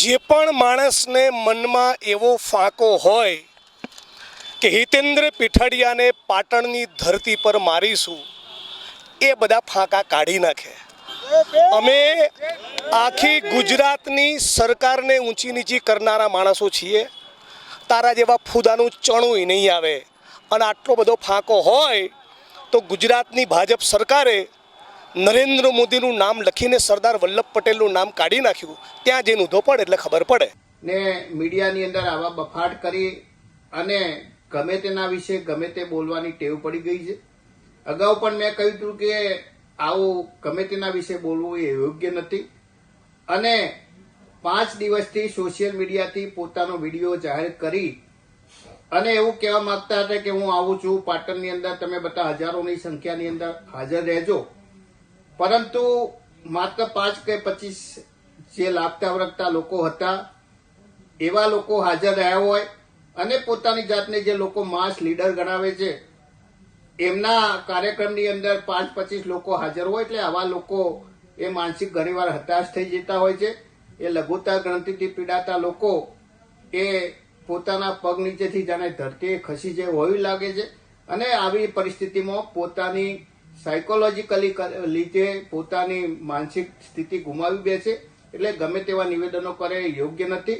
જે પણ માણસને મનમાં એવો ફાંકો હોય કે હિતેન્દ્ર પીઠડિયાને પાટણની ધરતી પર મારીશું, એ બધા ફાંકા કાઢી નાખે. અમે આખી ગુજરાતની સરકારને ઊંચી નીચી કરનારા માણસો છીએ. તારા જેવા ફૂદાનું ચણું નહીં આવે. અને આટલો બધો ફાંકો હોય તો ગુજરાતની ભાજપ સરકારે નરેન્દ્ર મોદીનું નામ લખીને સરદાર વલ્લભ પટેલનું નામ કાઢી નાખ્યું. ત્યાં જે ઊંધો પડે એટલે ખબર પડે. ને મીડિયાની અંદર આવા બફાટ કરી અને ગમે તેના વિશે ગમે તે બોલવાની ટેવ પડી ગઈ છે. અગાઉ પણ મેં કહ્યું હતું કે આવું ગમે તેના વિશે બોલવું એ યોગ્ય નથી. અને પાંચ દિવસથી સોશિયલ મીડિયાથી પોતાનો વીડિયો જાહેર કરી અને એવું કહેવા માંગતા હતા કે હું આવું છું, પાટણની અંદર તમે બધા હજારોની સંખ્યાની અંદર હાજર રહેજો. પરંતુ માત્ર પાંચ કે પચીસ જે લાગતા વળગતા લોકો હતા, એવા લોકો હાજર રહ્યા હોય અને પોતાની જાતને જે લોકો માસ લીડર ગણાવે છે, એમના કાર્યક્રમની અંદર પાંચ પચીસ લોકો હાજર હોય એટલે આવા લોકો એ માનસિક ઘણીવાર હતાશ થઈ જતા હોય છે. એ લઘુતા ગ્રંથિથી પીડાતા લોકો એ પોતાના પગ નીચેથી જાણે ધરતી ખસી જાય હોવી લાગે છે. અને આવી પરિસ્થિતિમાં પોતાની સાયકોલોજીકલી લીધે પોતાની માનસિક સ્થિતિ ગુમાવી બેસે એટલે ગમે તેવા નિવેદનો કરે યોગ્ય નથી.